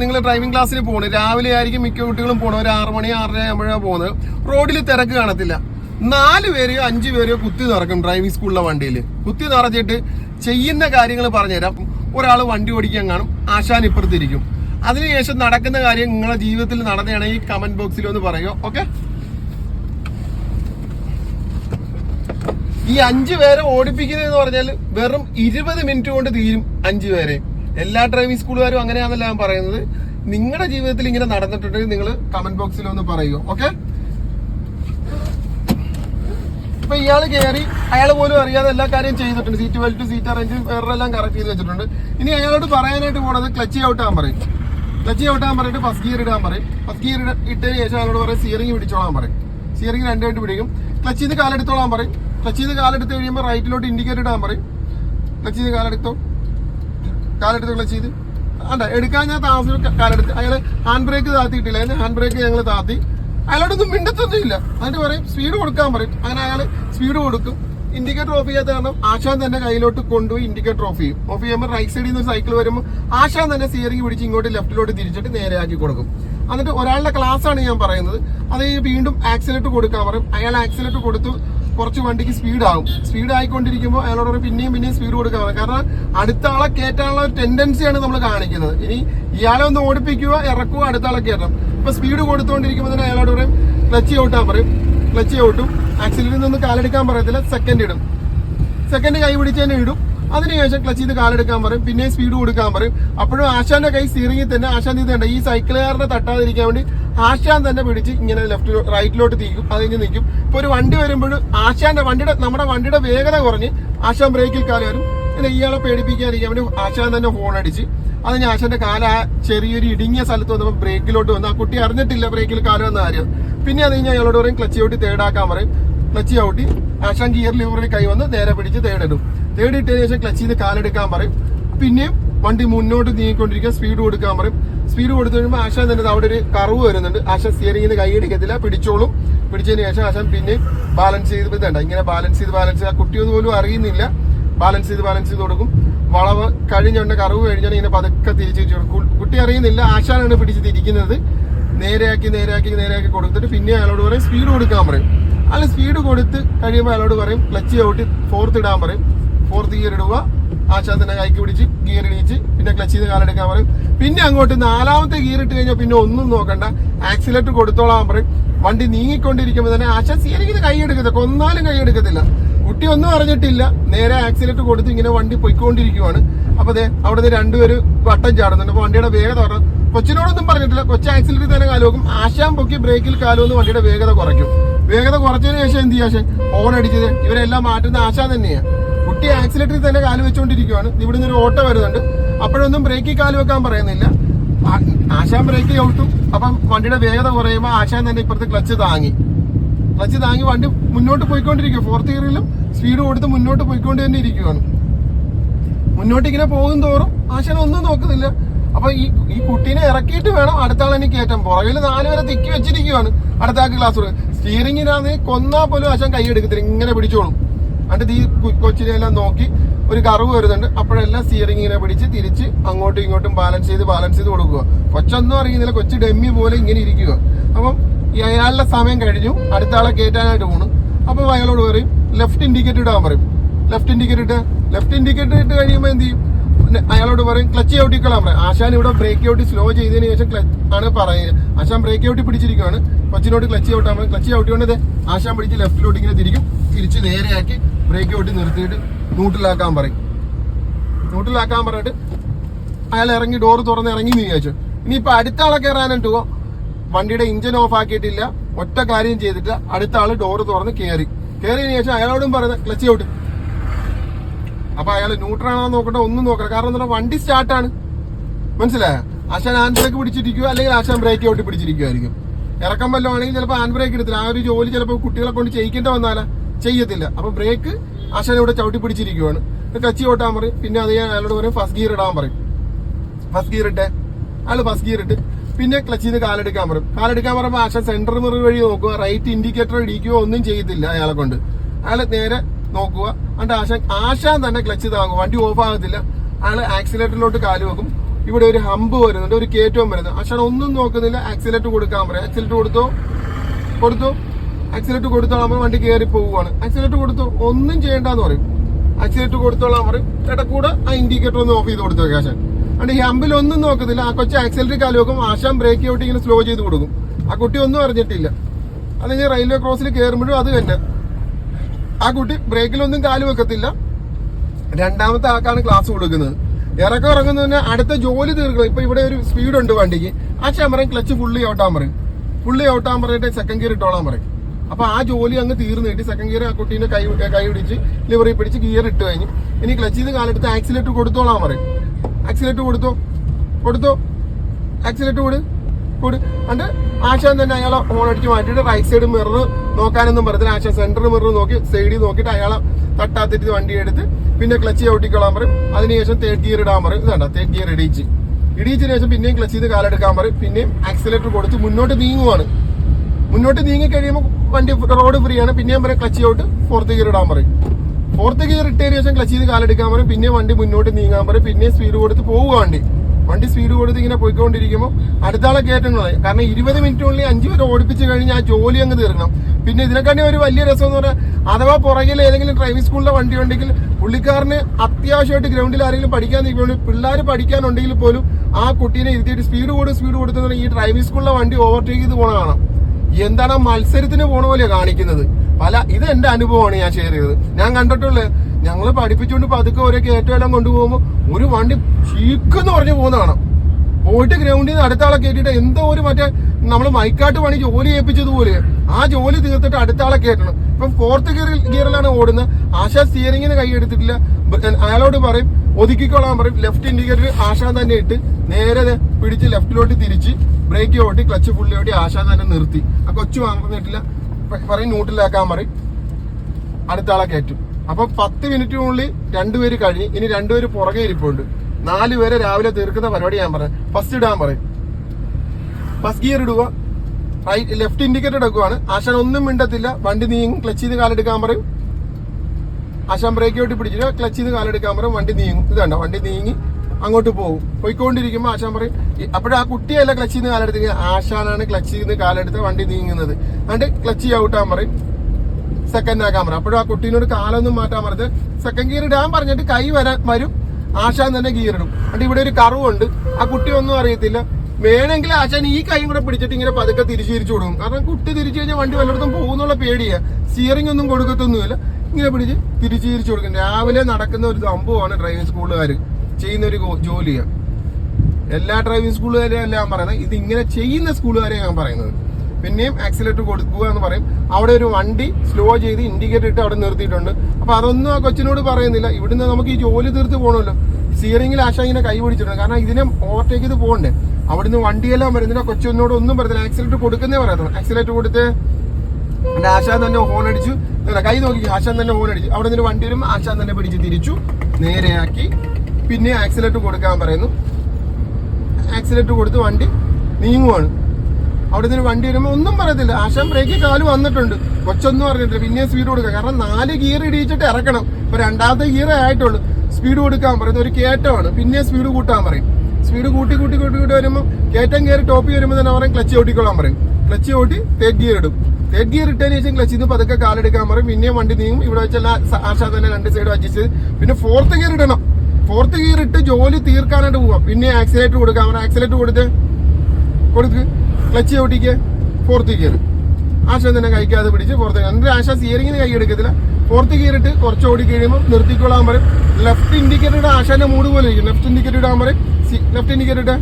നിങ്ങൾ ഡ്രൈവിംഗ് ക്ലാസ്സിൽ പോകണം രാവിലെ ആയിരിക്കും മിക്ക കുട്ടികളും പോകണം ഒരു ആറ് മണി ആറര ആകുമ്പോഴാണ് പോകുന്നത് റോഡിൽ തിരക്ക് കാണത്തില്ല. നാല് പേരെയോ അഞ്ചു പേരെയോ കുത്തി നിറക്കും ഡ്രൈവിംഗ് സ്കൂളിലെ വണ്ടിയിൽ കുത്തി നിറച്ചിട്ട് ചെയ്യുന്ന കാര്യങ്ങൾ പറഞ്ഞുതരാം. ഒരാൾ വണ്ടി ഓടിക്കാൻ കാണും. ആശാൻ ഇപ്പുറത്തിരിക്കും. അതിനുശേഷം നടക്കുന്ന കാര്യം നിങ്ങളുടെ ജീവിതത്തിൽ നടന്നതാണെങ്കിൽ കമന്റ് ബോക്സിൽ ഒന്ന് പറയുക ഓക്കെ ഈ അഞ്ചു പേരെ ഓടിപ്പിക്കുന്നതെന്ന് പറഞ്ഞാൽ വെറും ഇരുപത് മിനിറ്റ് കൊണ്ട് തീരും അഞ്ചു പേരെ. എല്ലാ ഡ്രൈവിംഗ് സ്കൂളുകാരും അങ്ങനെയാണെന്നല്ല ഞാൻ പറയുന്നത്. നിങ്ങളുടെ ജീവിതത്തിൽ ഇങ്ങനെ നടന്നിട്ടുണ്ടെങ്കിൽ നിങ്ങൾ കമന്റ് ബോക്സിൽ ഒന്ന് പറയുക ഓക്കെ ഇപ്പൊ ഇയാൾ കയറി അയാൾ പോലും അറിയാതെ എല്ലാ കാര്യം ചെയ്തിട്ടുണ്ട്. സീറ്റ് ബെൽറ്റ് സീറ്റ് അറേഞ്ച് വേറെ എല്ലാം കറക്റ്റ് ചെയ്ത് വെച്ചിട്ടുണ്ട്. ഇനി അയാളോട് പറയാനായിട്ട് പോണത് ക്ലച്ച് ഔട്ടാൻ പറയും. ക്ലച്ച് ഔട്ടാൻ പറഞ്ഞിട്ട് ഫസ്റ്റ് ഗിയർ ഇടാൻ പറയും. ഫസ്റ്റ് ഗിയർ ഇട്ടതിന് ശേഷം അയാളോട് പറയും സിയറിംഗ് പിടിച്ചോളാൻ പറയും. സിയറിംഗ് രണ്ടായിട്ട് പിടിക്കും. ക്ലച്ച് ചെയ്ത് കാലെടുത്തോളാൻ പറയും. ക്ലച്ച് ചെയ്ത് കാലെടുത്ത് കഴിയുമ്പോൾ റൈറ്റിലോട്ട് ഇൻഡിക്കേറ്റ് ഇടാൻ പറയും. ക്ലച്ച് ചെയ്ത് കാലെടുത്തോ. കാലെടുത്ത് ക്ലച്ച് ചെയ്ത്. അല്ല എടുക്കാൻ ഞാൻ താമസം കാലെടുത്ത്. അയാളെ ഹാൻഡ് ബ്രേക്ക് താത്തിയിട്ടില്ല. അതിന് ഹാൻഡ് ബ്രേക്ക് ഞങ്ങൾ താത്തി. അയാളോടൊന്നും മിണ്ടത്തൊന്നും ഇല്ല അതിന്റെ പറയും സ്പീഡ് കൊടുക്കാൻ പറയും. അങ്ങനെ അയാൾ സ്പീഡ് കൊടുക്കും. ഇൻഡിക്കേറ്റർ ഓഫ് ചെയ്യാത്ത കാരണം ആശാൻ തന്നെ കയ്യിലോട്ട് കൊണ്ടുപോയി ഇൻഡിക്കേറ്റർ ഓഫ് ചെയ്യും. ഓഫ് ചെയ്യുമ്പോൾ റൈറ്റ് സൈഡിൽ നിന്ന് സൈക്കിൾ വരുമ്പോൾ ആശാൻ തന്നെ സ്റ്റിയറിംഗ് പിടിച്ച് ഇങ്ങോട്ട് ലെഫ്റ്റിലോട്ട് തിരിച്ചിട്ട് നേരെ ആക്കി കൊടുക്കും. എന്നിട്ട് ഒരാളുടെ ക്ലാസ് ആണ് ഞാൻ പറയുന്നത്. അത് വീണ്ടും ആക്സിലേറ്റർ കൊടുക്കാൻ പറയും. അയാൾ ആക്സിലേറ്റർ കൊടുത്തു. കുറച്ച് വണ്ടിക്ക് സ്പീഡാകും സ്പീഡ് ആയിക്കൊണ്ടിരിക്കുമ്പോൾ അയാളോട് പറയും പിന്നെയും പിന്നെയും സ്പീഡ് കൊടുക്കാൻ കാരണം അടുത്ത ആളെ കയറ്റാനുള്ള ഒരു ടെൻഡൻസിയാണ് നമ്മൾ കാണിക്കുന്നത്. ഇനി ഇയാളെ ഒന്ന് ഓടിപ്പിക്കുക ഇറക്കുക അടുത്ത ആളെ കയറ്റണം ഇപ്പൊ സ്പീഡ് കൊടുത്തുകൊണ്ടിരിക്കുമ്പോൾ തന്നെ അയാളോട് പറയും ക്ലച്ച് ഔട്ടാൻ പറയും. ക്ലച്ച് ഔട്ടും ആക്സിലിൽ നിന്ന് കാലെടുക്കാൻ പറയത്തില്ല. സെക്കൻഡ് ഇടും. സെക്കൻഡ് കൈ പിടിച്ച് തന്നെ ഇടും. അതിനുശേഷം ക്ലച്ച് ചെയ്ത് കാലെടുക്കാൻ പറയും പിന്നെ സ്പീഡ് കൊടുക്കാൻ പറയും. അപ്പോഴും ആശാന്റെ കൈ സ്റ്റിയറിംഗിൽ തന്നെ ആശാൻ ഇത് ഈ സൈക്കിളുകാരനെ തട്ടാതിരിക്കാൻ വേണ്ടി ആശാൻ തന്നെ പിടിച്ച് ഇങ്ങനെ ലെഫ്റ്റ് റൈറ്റിലോട്ട് തീക്കും അത് കഴിഞ്ഞ് നിൽക്കും. ഇപ്പൊ ഒരു വണ്ടി വരുമ്പോഴും ആശാന്റെ വണ്ടിയുടെ നമ്മുടെ വണ്ടിയുടെ വേഗത കുറഞ്ഞ് ആശാൻ ബ്രേക്കിൽ കാൽ വരും. പിന്നെ ഇയാളെ പേടിപ്പിക്കാതിരിക്കാൻ വേണ്ടി ആശാൻ തന്നെ ഹോൺ അടിച്ച് അത് ഞാൻ ആശാന്റെ കാല ചെറിയൊരു ഇടുങ്ങിയ സ്ഥലത്ത് വന്നപ്പോൾ ബ്രേക്കിലോട്ട് വന്നു ആ കുട്ടി അറിഞ്ഞിട്ടില്ല ബ്രേക്കിൽ കാൽ വന്ന കാര്യം. പിന്നെ അത് കഴിഞ്ഞാൽ അയാളോട് പറയും ക്ലച്ച് ഔട്ടി തേടാക്കാൻ പറയും. ക്ലച്ച് ചവിട്ടി ആശാൻ ഗിയർ ലിവറിൽ കൈ വന്ന് നേരെ പിടിച്ച് തേടിടും. തേടിയിട്ടതിന് ശേഷം ക്ലച്ചിൽ നിന്ന് കാലെടുക്കാൻ പറയും. പിന്നെയും വണ്ടി മുന്നോട്ട് നീങ്ങിക്കൊണ്ടിരിക്കുക സ്പീഡ് കൊടുക്കാൻ പറയും. സ്പീഡ് കൊടുത്തു കഴിയുമ്പോൾ ആശാൻ തന്നെ അവിടെ ഒരു കറവ് വരുന്നുണ്ട്. ആശാൻ സ്റ്റിയറിംഗിന് കൈ എടുക്കത്തില്ല. പിടിച്ചോളും. പിടിച്ചതിന് ശേഷം ആശാൻ പിന്നെ ബാലൻസ് ചെയ്ത് ഇതണ്ട ഇങ്ങനെ ബാലൻസ് ചെയ്ത് ബാലൻസ് ആ കുട്ടിയൊന്നും പോലും അറിയുന്നില്ല. ബാലൻസ് ചെയ്ത് ബാലൻസ് ചെയ്ത് കൊടുക്കും. വളവ് കഴിഞ്ഞുണ്ട് കറവ് കഴിഞ്ഞാൽ ഇങ്ങനെ പതുക്കെ തിരിച്ചു വെച്ചു കുട്ടി അറിയുന്നില്ല. ആശാനാണ് പിടിച്ച് തിരിക്കുന്നത്. നേരെയാക്കി നേരെയാക്കി നേരെയാക്കി കൊടുത്തിട്ട് പിന്നെ അയാളോട് പറയും സ്പീഡ് കൊടുക്കാൻ പറയും. അല്ല സ്പീഡ് കൊടുത്ത് കഴിയുമ്പോൾ അയാളോട് പറയും ക്ലച്ച് ചവിട്ടി ഫോർത്ത് ഇടാൻ പറയും. ഫോർത്ത് ഗിയർ ഇടുക ആശാൻ തന്നെ കൈക്ക് പിടിച്ച് ഗിയർ ഇടിച്ച് പിന്നെ ക്ലച്ച് ചെയ്ത് കാലെടുക്കാൻ പറയും. പിന്നെ അങ്ങോട്ട് നാലാമത്തെ ഗിയർ ഇട്ട് കഴിഞ്ഞാൽ പിന്നെ ഒന്നും നോക്കണ്ട. ആക്സിലേറ്റർ കൊടുത്തോളാൻ പറയും. വണ്ടി നീങ്ങിക്കൊണ്ടിരിക്കുമ്പോൾ തന്നെ ആശാ സീരിങ്ങനെ കൈ എടുക്കത്തില്ല. കൊന്നാലും കൈ എടുക്കത്തില്ല. കുട്ടി ഒന്നും അറിഞ്ഞിട്ടില്ല. നേരെ ആക്സിലേറ്റർ കൊടുത്ത് ഇങ്ങനെ വണ്ടി പൊയ്ക്കൊണ്ടിരിക്കുവാണ്. അപ്പൊ അതെ അവിടെ നിന്ന് രണ്ടുപേരും വട്ടം ചാടുന്നുണ്ട്. അപ്പൊ വണ്ടിയുടെ വേഗത കുറഞ്ഞു കൊച്ചിനോടൊന്നും പറഞ്ഞിട്ടില്ല. കൊച്ചു ആക്സിലേറ്ററിൽ തന്നെ കാൽ ആശാം ആശാൻ പൊക്കി ബ്രേക്കിൽ കാലുവന്ന് വണ്ടിയുടെ വേഗത കുറയ്ക്കും. വേഗത കുറച്ചതിന് ശേഷം എന്ത് ചെയ്യാ ഓൺ അടിച്ചത്. ഇവരെല്ലാം മാറ്റുന്ന ആശ തന്നെയാണ് കുട്ടി ആക്സിലേറ്ററിൽ തന്നെ കാൽ വെച്ചുകൊണ്ടിരിക്കുവാണ് ഇവിടെ നിന്ന് ഒരു ഓട്ടോ വരുന്നുണ്ട്. അപ്പോഴൊന്നും ബ്രേക്കിൽ കാൽ വെക്കാൻ പറയുന്നില്ല. ആശ ആശാൻ ബ്രേക്ക് ചവിട്ടും. അപ്പം വണ്ടിയുടെ വേഗത കുറയുമ്പോൾ ആശാൻ തന്നെ ഇപ്പുറത്ത് ക്ലച്ച് താങ്ങി. ക്ലച്ച് താങ്ങി വണ്ടി മുന്നോട്ട് പോയിക്കൊണ്ടിരിക്കും ഫോർത്ത് ഗിയറിലും സ്പീഡ് കൊടുത്ത് മുന്നോട്ട് പോയിക്കൊണ്ട് തന്നെ ഇരിക്കുവാണ്. മുന്നോട്ട് ഇങ്ങനെ പോകും തോറും ആശാൻ ഒന്നും നോക്കുന്നില്ല. അപ്പൊ ഈ ഈ കുട്ടീനെ ഇറക്കിയിട്ട് വേണം അടുത്ത ആളെനിക്ക് കയറ്റാൻ പുറകിൽ നാല് വരെ തിക്കി വെച്ചിരിക്കുവാണ് അടുത്ത ക്ലാസ് സ്റ്റിയറിംഗിനാന്ന് കൊന്നാ പോലും ആശാൻ കൈ എടുക്കത്തില്ല. ഇങ്ങനെ പിടിച്ചോളും. എന്നിട്ട് ഈ കു- കൊച്ചിനെ എല്ലാം നോക്കി ഒരു കറവ് വരുന്നുണ്ട്. അപ്പോഴെല്ലാം സ്റ്റിയറിംഗ് ഇങ്ങനെ പിടിച്ച് തിരിച്ച് അങ്ങോട്ടും ഇങ്ങോട്ടും ബാലൻസ് ചെയ്ത് ബാലൻസ് ചെയ്ത് കൊടുക്കുക. കൊച്ചൊന്നും അറിയുന്നില്ല. കൊച്ച് ഡെമ്മി പോലെ ഇങ്ങനെ ഇരിക്കുക. അപ്പം അയാളുടെ സമയം കഴിഞ്ഞു. അടുത്ത ആളെ കയറ്റാനായിട്ട് പോണു. അപ്പൊ അയാളോട് പറയും ലെഫ്റ്റ് ഇൻഡിക്കേറ്റർ ഇടാൻ പറയും. ലെഫ്റ്റ് ഇൻഡിക്കേറ്റർ ഇട്ട് ലെഫ്റ്റ് ഇൻഡിക്കേറ്റർ ഇട്ട് കഴിയുമ്പോൾ എന്ത് ചെയ്യും? അയാളോട് പറയും ക്ലച്ച് ചവിട്ടിക്കളാൻ പറയും. ആശാൻ ഇവിടെ ബ്രേക്ക് ചവിട്ടി സ്ലോ ചെയ്തതിന് ശേഷം ആണ് പറയുന്നത് ആശാൻ ബ്രേക്ക് ചവിട്ടി പിടിച്ചിരിക്കുകയാണ് കൊച്ചിനോട് ക്ലച്ച് ചവിട്ടാൻ പറയും. ക്ലച്ച് ചവിട്ടിയോണ്ട് ആശാൻ പിടിച്ച് ലെഫ്റ്റിലോട്ട് ഇങ്ങനെ തിരിക്കും. തിരിച്ച് നേരെയാക്കി ബ്രേക്ക് ചവിട്ടി നിർത്തിയിട്ട് നൂട്ടിലാക്കാൻ പറയും. നൂട്ടിലാക്കാൻ പറഞ്ഞിട്ട് അയാൾ ഇറങ്ങി ഡോർ തുറന്ന് ഇറങ്ങി നീ ചോദിച്ചു ഇനിയിപ്പോൾ അടുത്ത ആളെ കയറാനായിട്ട് വണ്ടിയുടെ ഇഞ്ചിൻ ഓഫ് ആക്കിയിട്ടില്ല. ഒറ്റ കാര്യം ചെയ്തിട്ട് അടുത്ത ആൾ ഡോർ തുറന്ന് കയറി കയറിയതിനു ശേഷം അയാളോടും പറയുന്നത് ക്ലച്ച് ഔട്ട് അപ്പൊ അയാൾ ന്യൂട്രാണോ നോക്കട്ടെ ഒന്നും നോക്കണം കാരണം എന്താ വണ്ടി സ്റ്റാർട്ടാണ് മനസ്സിലായോ? ആശാൻ ഹാൻഡ് ബ്രേക്ക് അല്ലെങ്കിൽ ആശാൻ ബ്രേക്ക് ഔട്ട് പിടിച്ചിരിക്കുമായിരിക്കും ഇറക്കം വല്ലതും ആണെങ്കിൽ ചിലപ്പോൾ ഹാൻഡ് ബ്രേക്ക് എടുത്തില്ല. ആ ഒരു ജോലി ചിലപ്പോൾ കുട്ടികളെ കൊണ്ട് ചെയ്യിക്കേണ്ട വന്നാലാ ചെയ്യത്തില്ല. അപ്പൊ ബ്രേക്ക് ആശാൻ ഇവിടെ ചവിട്ടി പിടിച്ചിരിക്കുവാണ്. കച്ചി ഓട്ടാൻ പറയും. പിന്നെ അത് ഞാൻ അയാളോട് പറയും ഫസ്റ്റ് ഗിയർ ഇടാൻ പറയും. ഫസ്റ്റ് ഗിയർ ഇട്ടെ. അയാൾ ഫസ്റ്റ് ഗിയർ ഇട്ട് പിന്നെ ക്ലച്ചിൽ നിന്ന് കാലെടുക്കാൻ പറയും. കാലെടുക്കാൻ പറയുമ്പോൾ ആശാൻ സെന്റർ മിറർ വഴി നോക്കുക റൈറ്റ് ഇൻഡിക്കേറ്റർ ഇടിക്കുകയോ ഒന്നും ചെയ്യത്തില്ല അയാളെ കൊണ്ട്. അയാൾ നേരെ നോക്കുക എന്നിട്ട് ആശാൻ ആശാൻ തന്നെ ക്ലച്ച് താങ്ങും വണ്ടി ഓഫ് ആകത്തില്ല. അയാൾ ആക്സിലേറ്ററിലോട്ട് കാൽ വെക്കും. ഇവിടെ ഒരു ഹമ്പ് വരുന്നുണ്ട്. ഒരു കയറ്റവും വരുന്നത് ആശാൻ ഒന്നും നോക്കുന്നില്ല. ആക്സിലേറ്റ് കൊടുക്കാൻ പറയും. ആക്സിലേറ്റ് കൊടുത്തോ? കൊടുത്തു? ആക്സിലേറ്റ് കൊടുത്തോളാം. പറയും വണ്ടി കയറി പോവുകയാണ്. ആക്സിലേറ്റ് കൊടുത്തു? ഒന്നും ചെയ്യേണ്ടെന്ന് പറയും. ആക്സിലേറ്റ് കൊടുത്തോളാൻ പറയും. ഇടക്കൂടെ ആ ഇൻഡിക്കേറ്റർ ഒന്ന് ഓഫ് ചെയ്ത് കൊടുത്തു ആശാൻ? അതുകൊണ്ട് ഈ ഹമ്പിൽ ഒന്നും നോക്കുന്നില്ല. ആ കൊച്ചു ആക്സിലേറ്റർ കാൽ വെക്കും. ആശാൻ ബ്രേക്ക് ഔട്ട് ഇങ്ങനെ സ്ലോ ചെയ്ത് കൊടുക്കും. ആ കുട്ടി ഒന്നും അറിഞ്ഞിട്ടില്ല. അല്ലെങ്കിൽ റെയിൽവേ ക്രോസിൽ കയറുമ്പോഴും അത് തന്നെ. ആ കുട്ടി ബ്രേക്കിലൊന്നും കാൽ വെക്കത്തില്ല. രണ്ടാമത്തെ ആൾക്കാണ് ക്ലാസ് കൊടുക്കുന്നത്. ഇറക്കം ഇറങ്ങുന്നതിന് അടുത്ത ജോലി തീർക്കണം. ഇപ്പൊ ഇവിടെ ഒരു സ്പീഡ് ഉണ്ട് വണ്ടിക്ക്. ആ പറയും ക്ലച്ച് ഫുള്ളി ഔട്ടാൻ പറയും. ഫുള്ളി ഔട്ടാൻ പറഞ്ഞിട്ട് സെക്കൻഡ് ഗിയർ ഇട്ടോളാൻ പറയും. അപ്പൊ ആ ജോലി അങ്ങ് തീർന്നു കിട്ടി. സെക്കൻഡ് ഗിയർ ആ കുട്ടീനെ കൈ കൈ പിടിച്ച് ലിവറി പിടിച്ച് ഗിയർ ഇട്ട് കഴിഞ്ഞു. ഇനി ക്ലച്ച് ചെയ്ത് കാലെടുത്ത് ആക്സിലേറ്റ് കൊടുത്തോളാൻ പറയും. ആക്സിലേറ്റ് കൊടുത്തോ? കൊടുത്തോ? ആക്സിലേറ്റ് കൊടു. കൊടു. അണ്ട് ആശാൻ തന്നെ അയാളെ ഫോൺ അടിച്ച് മാറ്റിയിട്ട് റൈറ്റ് സൈഡ് മിറർ നോക്കാനൊന്നും പറയത്തില്ല ആശാൻ സെന്റർ മിറർ നോക്കി സൈഡിൽ നോക്കിയിട്ട് അയാളെ തട്ടാത്തിട്ട് വണ്ടി എടുത്ത് പിന്നെ ക്ലച്ച് ചവിട്ടിക്കൊള്ളാൻ പറയും. അതിനുശേഷം തേർഡ് ഗിയർ ഇടാൻ പറയും. ഇതാണ്ട തേർഡ് ഗിയർ ഇടിച്ച് ഇടിച്ചതിന് ശേഷം പിന്നെയും ക്ലച്ച് ചെയ്ത് കാലെടുക്കാൻ പറയും. പിന്നെയും ആക്സിലേറ്റർ കൊടുത്ത് മുന്നോട്ട് നീങ്ങുവാണ്. മുന്നോട്ട് നീങ്ങി കഴിയുമ്പോൾ വണ്ടി റോഡ് ഫ്രീ ആണ്. പിന്നെയും പറയും ക്ലച്ച് ഔട്ട് ഫോർത്ത് ഗിയർ ഇടാൻ പറയും. ഫോർത്ത് ഗിയർ ഇട്ടതിന് ശേഷം ക്ലച്ച് ചെയ്ത് കാലെടുക്കാൻ പറയും. പിന്നെ വണ്ടി മുന്നോട്ട് നീങ്ങാൻ പറയും. പിന്നെ സ്പീഡ് കൊടുത്ത് പോവുക വണ്ടി. വണ്ടി സ്പീഡ് കൊടുത്ത് ഇങ്ങനെ പോയിക്കൊണ്ടിരിക്കുമ്പോൾ അടുത്താളെ കയറ്റങ്ങളായി കാരണം ഇരുപത് മിനിറ്റിനുള്ളിൽ അഞ്ച് വരെ ഓടിപ്പിച്ച് കഴിഞ്ഞ് ആ ജോലി അങ്ങ് തീർക്കണം. പിന്നെ ഇതിനെക്കാട്ടി ഒരു വലിയ രസം എന്ന് പറഞ്ഞാൽ അഥവാ പുറകിൽ ഏതെങ്കിലും ഡ്രൈവിംഗ് സ്കൂളിലെ വണ്ടി ഉണ്ടെങ്കിൽ പുള്ളിക്കാരന് അത്യാവശ്യമായിട്ട് ഗ്രൗണ്ടിൽ ആരെങ്കിലും പഠിക്കാൻ നിൽക്കുമ്പോൾ പിള്ളേർ പഠിക്കാനുണ്ടെങ്കിൽ പോലും ആ കുട്ടീനെ ഇരുത്തിയിട്ട് സ്പീഡ് കൂടും സ്പീഡ് കൊടുത്തെന്ന് ഈ ഡ്രൈവിംഗ് സ്കൂളിലെ വണ്ടി ഓവർടേക്ക് ചെയ്ത് പോണ കാണാം. എന്താണ് മത്സരത്തിന് പോണ പോലെയാണ് കാണിക്കുന്നത്. പല ഇത് എന്റെ അനുഭവമാണ് ഞാൻ ഷെയർ ചെയ്തത്. ഞാൻ കണ്ടിട്ടുള്ളത് ഞങ്ങൾ പഠിപ്പിച്ചുകൊണ്ട് പതുക്കെ ഓരോ കയറ്റമെല്ലാം കൊണ്ടുപോകുമ്പോൾ ഒരു വണ്ടി ചീക്കെന്ന് പറഞ്ഞു പോകുന്ന കാണാം പോയിട്ട് ഗ്രൗണ്ടിൽ നിന്ന് അടുത്ത ആളെ കയറ്റിയിട്ട് എന്തോ ഒരു മറ്റേ നമ്മൾ മൈക്കാട്ട് പണി ജോലി ഏൽപ്പിച്ചതുപോലെ ആ ജോലി തീർത്തിട്ട് അടുത്ത ആളെ കയറ്റണം ഇപ്പം ഫോർത്ത് ഗിയർ ഗിയറിലാണ് ഓടുന്നത്. ആശാ സ്റ്റിയറിംഗിന് കൈ എടുത്തിട്ടില്ല. അയാളോട് പറയും ഒതുക്കിക്കൊള്ളാൻ പറയും. ലെഫ്റ്റ് ഇൻഡിക്കേറ്റർ ആശാൻ തന്നെ ഇട്ട് നേരെ പിടിച്ച് ലെഫ്റ്റിലോട്ട് തിരിച്ച് ബ്രേക്ക് ഓട്ടി ക്ലച്ച് ഫുള്ളി ഓട്ടി ആശാൻ തന്നെ നിർത്തി. ആ കൊച്ചു വാങ്ങിട്ടില്ല പറയും ന്യൂട്ടിലാക്കാൻ പറയും. അടുത്ത ആളെ കയറ്റും അപ്പൊ പത്ത് മിനിറ്റിനുള്ളിൽ രണ്ടുപേര് കഴിഞ്ഞ് ഇനി രണ്ടുപേര് പുറകെ ഇരിപ്പുണ്ട്. നാല് പേരെ രാവിലെ തീർക്കുന്ന പരിപാടി ഞാൻ പറയാം. ഫസ്റ്റ് ഇടാൻ പറയും. ഫസ്റ്റ് ഗിയർ ഇടുക. റൈറ്റ് ലെഫ്റ്റ് ഇൻഡിക്കേറ്റർ എടുക്കുവാണ്. ആശാൻ ഒന്നും മിണ്ടത്തില്ല. വണ്ടി നീങ്ങും ക്ലച്ച് ചെയ്ത് കാലെടുക്കാൻ പറയും. ആശാൻ ബ്രേക്ക് ഔട്ട് പിടിച്ചിട്ട് ക്ലച്ച് ചെയ്ത് കാലെടുക്കാൻ പറയും. വണ്ടി നീങ്ങും. ഇത് കണ്ടോ? വണ്ടി നീങ്ങി അങ്ങോട്ട് പോകും. പോയിക്കൊണ്ടിരിക്കുമ്പോൾ ആശാൻ പറയും അപ്പോഴാ ആ കുട്ടിയല്ല ക്ലച്ച് ചെയ്ത് കാലെടുത്ത്? ആശാനാണ് ക്ലച്ച് ചെയ്ത് കാലെടുത്ത് വണ്ടി നീങ്ങുന്നത്. എന്നിട്ട് ക്ലച്ച് ഔട്ടാൻ പറയും. സെക്കൻഡ് ആക്കാൻ പറഞ്ഞു. അപ്പോഴും ആ കുട്ടീനോട് കാലൊന്നും മാറ്റാൻ പറഞ്ഞത് സെക്കൻഡ് ഗിയർ ഇടാൻ പറഞ്ഞിട്ട് കൈ വരാൻ വരും. ആശാൻ തന്നെ ഗിയർ ഇടും. എന്നിട്ട് ഇവിടെ ഒരു കറുവുണ്ട്. ആ കുട്ടി ഒന്നും അറിയത്തില്ല. വേണമെങ്കിൽ ആശാൻ ഈ കൈയും കൂടെ പിടിച്ചിട്ട് ഇങ്ങനെ പതുക്കെ തിരിച്ചു തിരിച്ചു കൊടുക്കും കാരണം കുട്ടി തിരിച്ചു കഴിഞ്ഞാൽ വണ്ടി വല്ലയിടത്തും പോകുന്നുള്ള പേടിയാ. സ്റ്റിയറിംഗ് ഒന്നും കൊടുക്കത്തൊന്നുമില്ല. ഇങ്ങനെ പിടിച്ച് തിരിച്ചു തിരിച്ചു കൊടുക്കും രാവിലെ നടക്കുന്ന ഒരു സംഭവമാണ് ഡ്രൈവിംഗ് സ്കൂളുകാർ ചെയ്യുന്ന ഒരു ജോലിയാണ് ജോലിയാ. എല്ലാ ഡ്രൈവിംഗ് സ്കൂളുകാരെയും അല്ല ഞാൻ പറയുന്നത്. ഇത് ഇങ്ങനെ ചെയ്യുന്ന സ്കൂളുകാരെയാണ് ഞാൻ പറയുന്നത്. പിന്നെയും ആക്സിലേറ്റർ കൊടുക്കുക എന്ന് പറയും. അവിടെ ഒരു വണ്ടി സ്ലോ ചെയ്ത് ഇൻഡിക്കേറ്റർ ഇട്ട് അവിടെ നിർത്തിയിട്ടുണ്ട്. അപ്പൊ അതൊന്നും ആ കൊച്ചിനോട് പറയുന്നില്ല. ഇവിടുന്ന് നമുക്ക് ഈ ജോലി തീർത്ത് പോകണമല്ലോ സ്റ്റിയറിംഗിൽ ആശ ഇങ്ങനെ കൈ പിടിച്ചിട്ടുണ്ട്. കാരണം ഇതിനെ ഓവർടേക്ക് ചെയ്ത് പോകണ്ടേ? അവിടുന്ന് വണ്ടിയെല്ലാം വരുന്നില്ല. കൊച്ചിനോട് ഒന്നും പറയത്തില്ല. ആക്സിലേറ്റർ കൊടുക്കുന്നേ പറയത്തുള്ളൂ. ആക്സിലേറ്റർ കൊടുത്ത് എന്റെ ആശാൻ തന്നെ ഹോൺ അടിച്ചു. കൈ നോക്കി. ആശാൻ തന്നെ ഹോൺ അടിച്ചു. അവിടെ നിന്ന് വണ്ടി വരും ആശാൻ തന്നെ പിടിച്ച് തിരിച്ചു. നേരെയാക്കി. പിന്നെ ആക്സിലേറ്റർ കൊടുക്കാൻ പറയുന്നു. ആക്സിലേറ്റർ കൊടുത്ത് വണ്ടി നീങ്ങുവാണ്. അവിടെ നിന്ന് വണ്ടി വരുമ്പോൾ ഒന്നും പറയത്തില്ല. ആശാൻ ബ്രേക്ക് കാൽ വന്നിട്ടുണ്ട്. കൊച്ചൊന്നും അറിഞ്ഞിട്ടില്ല. പിന്നെ സ്പീഡ് കൊടുക്കുക. കാരണം നാല് ഗിയർ ഇടിയിച്ചിട്ട് ഇറക്കണം. ഇപ്പൊ രണ്ടാമത്തെ ഗിയർ ആയിട്ടുള്ളൂ. സ്പീഡ് കൊടുക്കാൻ പറയുന്നത് ഒരു കയറ്റമാണ്. പിന്നെ സ്പീഡ് കൂട്ടാൻ പറയും. സ്പീഡ് കൂട്ടി കൂട്ടി കൂട്ടി കൂട്ടി വരുമ്പോൾ കയറ്റം കയറി ടോപ്പ് വരുമ്പോൾ തന്നെ പറയും ക്ലച്ച് ഓട്ടിക്കൊള്ളാൻ പറയും. ക്ലച്ച് ഓട്ടി തേർഡ് ഗിയർ ഇടും. തേർഡ് ഗിയർ ഇട്ടതിന് ശേഷം ക്ലച്ച് ഇന്ന് പതുക്കെ കാലെടുക്കാൻ പറയും. പിന്നെയും വണ്ടി നീങ്ങും. ഇവിടെ വെച്ചെല്ലാം ആശാ തന്നെ രണ്ട് സൈഡും അഡ്ജസ്റ്റ് ചെയ്ത്. പിന്നെ ഫോർത്ത് ഗിയർ ഇടണം. ഫോർത്ത് ഗിയർ ഇട്ട് ജോലി തീർക്കാനായിട്ട് പോവാം. പിന്നെ ആക്സിലേറ്റർ കൊടുക്കാം. അവൻ ആക്സിലേറ്റർ കൊടുത്ത് കൊടുക്ക്. ക്ലച്ച് ചവിട്ടിക്ക് ഫോർത്ത് ഗിയർ ആശ തന്നെ കഴിക്കാതെ പിടിച്ച് ഗിയർ എന്നിട്ട് ആശ സ്റ്റിയറിംഗിന് കൈ എടുക്കത്തില്ല. ഗിയർ ഇട്ട് കുറച്ച് ഓടി കഴിയുമ്പോൾ നിർത്തിക്കൊള്ളാൻ പറയും. ലെഫ്റ്റ് ഇൻഡിക്കേറ്റർ ഇടാൻ ആശാന്റെ മൂഡ് പോലെ ഇരിക്കും. ലെഫ്റ്റ് ഇൻഡിക്കേറ്റർ ഇടാൻ പറയും. ലെഫ്റ്റ് ഇൻഡിക്കേറ്റർ ഇട്ട്.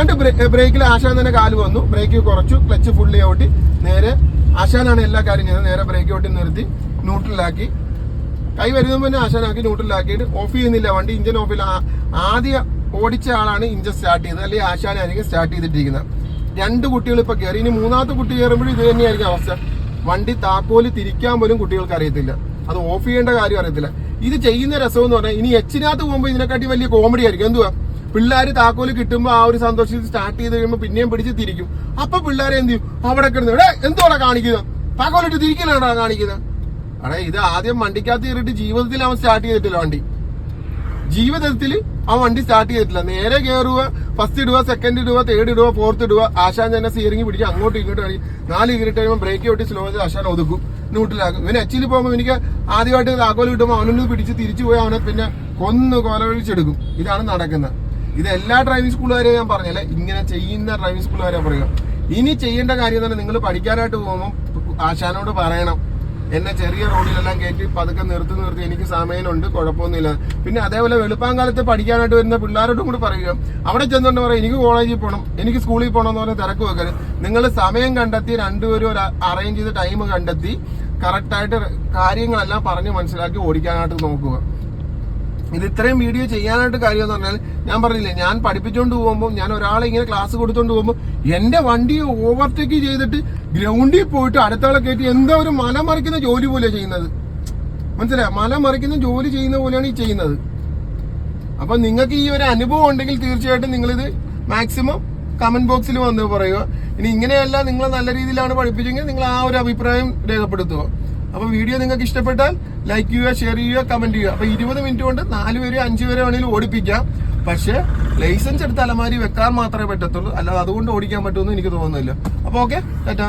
എന്നിട്ട് ബ്രേക്കിൽ ആശാൻ തന്നെ കാൽ വന്നു. ബ്രേക്ക് കുറച്ചു. ക്ലച്ച് ഫുള്ളി ഔട്ടി നേരെ ആശാനാണ് എല്ലാ കാര്യം ചെയ്യുന്നത് നേരെ ബ്രേക്ക് ഔട്ടി നിർത്തി. ന്യൂട്രലാക്കി കൈ വരുന്ന മുന്നേ ആശാനാക്കി ന്യൂട്രലാക്കിയിട്ട് ഓഫ് ചെയ്യുന്നില്ല. വണ്ടി ഇഞ്ചൻ ഓഫ് ആദ്യ ഓടിച്ച ആളാണ് ഇഞ്ചൻ സ്റ്റാർട്ട് ചെയ്തത്. അല്ലെങ്കിൽ ആശാനായിരിക്കും സ്റ്റാർട്ട് ചെയ്തിട്ടിരിക്കുന്നത്. രണ്ട് കുട്ടികൾ ഇപ്പൊ കയറി ഇനി മൂന്നാമത്തെ കുട്ടി കയറുമ്പോഴും ഇത് തന്നെയായിരിക്കും അവസ്ഥ. വണ്ടി താക്കോൽ തിരിക്കാൻ പോലും കുട്ടികൾക്ക് അറിയത്തില്ല. അത് ഓഫ് ചെയ്യേണ്ട കാര്യം അറിയത്തില്ല. ഇത് ചെയ്യുന്ന രസം എന്ന് പറഞ്ഞാൽ ഇനി എച്ചിനകത്ത് പോകുമ്പോൾ ഇതിനെക്കാട്ടി വലിയ കോമഡി ആയിരിക്കും. എന്തുവാ? പിള്ളേര് താക്കോൽ കിട്ടുമ്പോൾ ആ ഒരു സന്തോഷത്തിൽ സ്റ്റാർട്ട് ചെയ്ത് കഴിയുമ്പോൾ പിന്നെയും പിടിച്ച് തിരിക്കും. അപ്പൊ പിള്ളേരെ എന്ത് ചെയ്യും? അവിടെ കിടന്ന് എടേ എന്തോടാ കാണിക്കുന്നത് താക്കോലിട്ട് തിരിക്കലാണോ കാണിക്കുന്നത് അടേ ഇത് ആദ്യം വണ്ടിക്കകത്ത് കയറിയിട്ട് ജീവിതത്തിൽ അവൻ സ്റ്റാർട്ട് ചെയ്തിട്ടില്ല വണ്ടി. ജീവിതത്തിൽ ആ വണ്ടി സ്റ്റാർട്ട് ചെയ്തിട്ടില്ല. നേരെ കയറുക ഫസ്റ്റ് ഇടുക സെക്കൻഡ് ഇടുക തേർഡ് ഇടുക ഫോർത്ത് ഇടുക. ആശാൻ തന്നെ സീറിംഗ് പിടിക്കുക അങ്ങോട്ടും ഇങ്ങോട്ടും ആണെങ്കിൽ നാല് കയറിട്ട് കഴിയുമ്പോൾ ബ്രേക്ക് ഒട്ടി സ്ലോ ചെയ്ത് ആശാൻ ഒതുക്കും. ന്യൂട്ടിലാക്കും ഇവന് എച്ചിൽ പോകുമ്പോൾ എനിക്ക് ആദ്യമായിട്ട് താക്കോൽ കിട്ടുമ്പോൾ അവനൊന്ന് പിടിച്ച് തിരിച്ചു പോയി അവനെ പിന്നെ കൊന്ന് കൊലവഴിച്ചെടുക്കും. ഇതാണ് നടക്കുന്നത്. ഇത് എല്ലാ ഡ്രൈവിംഗ് സ്കൂളുകാരെയും ഞാൻ പറഞ്ഞല്ലേ? ഇങ്ങനെ ചെയ്യുന്ന ഡ്രൈവിംഗ് സ്കൂളുകാരെ പറയുക. ഇനി ചെയ്യേണ്ട കാര്യം തന്നെ നിങ്ങൾ പഠിക്കാനായിട്ട് പോകുമ്പോൾ ആശാനോട് പറയണം. എന്നെ ചെറിയ റോഡിലെല്ലാം കയറ്റി പതുക്കെ നിർത്തി നിർത്തി എനിക്ക് സമയമുണ്ട് കുഴപ്പമൊന്നുമില്ല. പിന്നെ അതേപോലെ വെളുപ്പാങ്കാലത്ത് പഠിക്കാനായിട്ട് വരുന്ന പിള്ളേരോടും കൂടി പറയുക. അവിടെ ചെന്നുകൊണ്ട് പറയും എനിക്ക് കോളേജിൽ പോകണം എനിക്ക് സ്കൂളിൽ പോകണം എന്ന് പറഞ്ഞ് തിരക്ക് വെക്കരുത്. നിങ്ങൾ സമയം കണ്ടെത്തി രണ്ടുപേരും ഒരു അറേഞ്ച് ചെയ്ത് ടൈം കണ്ടെത്തി കറക്റ്റായിട്ട് കാര്യങ്ങളെല്ലാം പറഞ്ഞ് മനസ്സിലാക്കി ഓടിക്കാനായിട്ട് നോക്കുക. ഇത് ഇത്രയും വീഡിയോ ചെയ്യാനായിട്ട് കാര്യം എന്ന് പറഞ്ഞാൽ ഞാൻ പറഞ്ഞില്ലേ ഞാൻ പഠിപ്പിച്ചുകൊണ്ട് പോകുമ്പോൾ ഞാൻ ഒരാളെ ഇങ്ങനെ ക്ലാസ് കൊടുത്തോണ്ട് പോകുമ്പോൾ എന്റെ വണ്ടി ഓവർടേക്ക് ചെയ്തിട്ട് ഗ്രൗണ്ടിൽ പോയിട്ട് അടുത്താളെ കയറ്റി എന്താ ഒരു മല മറിക്കുന്ന ജോലി പോലെ ചെയ്യുന്നത്. മനസ്സിലായോ? മല മറിക്കുന്ന ജോലി ചെയ്യുന്ന പോലെയാണ് ഈ ചെയ്യുന്നത്. അപ്പൊ നിങ്ങൾക്ക് ഈ ഒരു അനുഭവം ഉണ്ടെങ്കിൽ തീർച്ചയായിട്ടും നിങ്ങളിത് മാക്സിമം കമന്റ് ബോക്സിൽ വന്ന് പറയുക. ഇനി ഇങ്ങനെയല്ല നിങ്ങൾ നല്ല രീതിയിലാണ് പഠിപ്പിച്ചെങ്കിൽ നിങ്ങൾ ആ ഒരു അഭിപ്രായം രേഖപ്പെടുത്തുക. അപ്പൊ വീഡിയോ നിങ്ങൾക്ക് ഇഷ്ടപ്പെട്ടാൽ ലൈക്ക് ചെയ്യുക ഷെയർ ചെയ്യുക കമന്റ് ചെയ്യുക. അപ്പൊ ഇരുപത് മിനിറ്റ് കൊണ്ട് നാല് പേര് അഞ്ചു പേരെ വേണമെങ്കിലും ഓടിപ്പിക്കാം. പക്ഷെ ലൈസൻസ് എടുത്ത് അലമാരി വെക്കാൻ മാത്രമേ പറ്റത്തുള്ളൂ. അല്ലാതെ അതുകൊണ്ട് ഓടിക്കാൻ പറ്റുമെന്ന് എനിക്ക് തോന്നുന്നില്ല. അപ്പൊ ഓക്കെ ടാറ്റാ